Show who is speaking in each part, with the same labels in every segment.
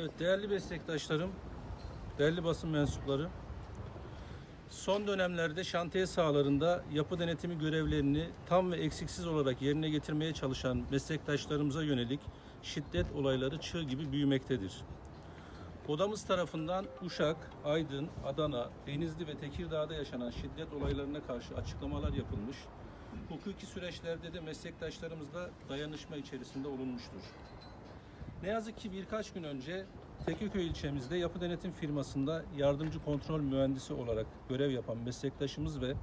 Speaker 1: Evet değerli meslektaşlarım, değerli basın mensupları. Son dönemlerde şantiye sahalarında yapı denetimi görevlerini tam ve eksiksiz olarak yerine getirmeye çalışan meslektaşlarımıza yönelik şiddet olayları çığ gibi büyümektedir. Odamız tarafından Uşak, Aydın, Adana, Denizli ve Tekirdağ'da yaşanan şiddet olaylarına karşı açıklamalar yapılmış. Hukuki süreçlerde de meslektaşlarımızla dayanışma içerisinde olunmuştur. Ne yazık ki birkaç gün önce Tekirdağ ilçemizde yapı denetim firmasında yardımcı kontrol mühendisi olarak görev yapan meslektaşımız ve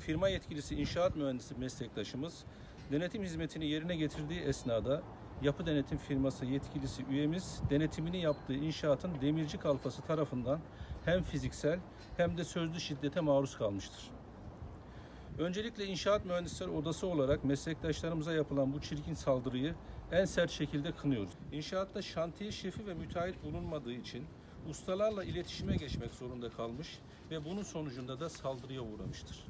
Speaker 1: firma yetkilisi inşaat mühendisi meslektaşımız denetim hizmetini yerine getirdiği esnada yapı denetim firması yetkilisi üyemiz denetimini yaptığı inşaatın demirci kalfası tarafından hem fiziksel hem de sözlü şiddete maruz kalmıştır. Öncelikle inşaat mühendisleri odası olarak meslektaşlarımıza yapılan bu çirkin saldırıyı en sert şekilde kınıyoruz. İnşaatta şantiye şefi ve müteahhit bulunmadığı için ustalarla iletişime geçmek zorunda kalmış ve bunun sonucunda da saldırıya uğramıştır.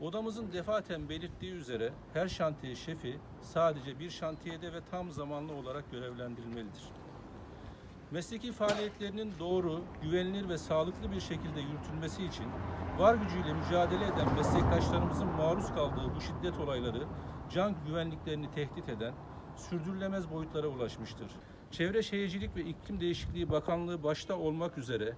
Speaker 1: Odamızın defaten belirttiği üzere her şantiye şefi sadece bir şantiyede ve tam zamanlı olarak görevlendirilmelidir. Mesleki faaliyetlerinin doğru, güvenilir ve sağlıklı bir şekilde yürütülmesi için var gücüyle mücadele eden meslektaşlarımızın maruz kaldığı bu şiddet olayları can güvenliklerini tehdit eden sürdürülemez boyutlara ulaşmıştır. Çevre Şehircilik ve İklim Değişikliği Bakanlığı başta olmak üzere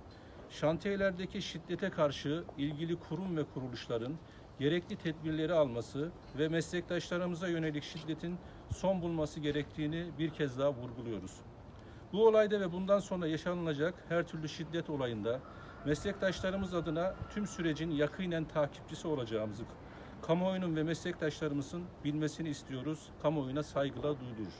Speaker 1: şantiyelerdeki şiddete karşı ilgili kurum ve kuruluşların gerekli tedbirleri alması ve meslektaşlarımıza yönelik şiddetin son bulması gerektiğini bir kez daha vurguluyoruz. Bu olayda ve bundan sonra yaşanılacak her türlü şiddet olayında meslektaşlarımız adına tüm sürecin yakinen takipçisi olacağımızı kamuoyunun ve meslektaşlarımızın bilmesini istiyoruz. Kamuoyuna saygıyla duyurur.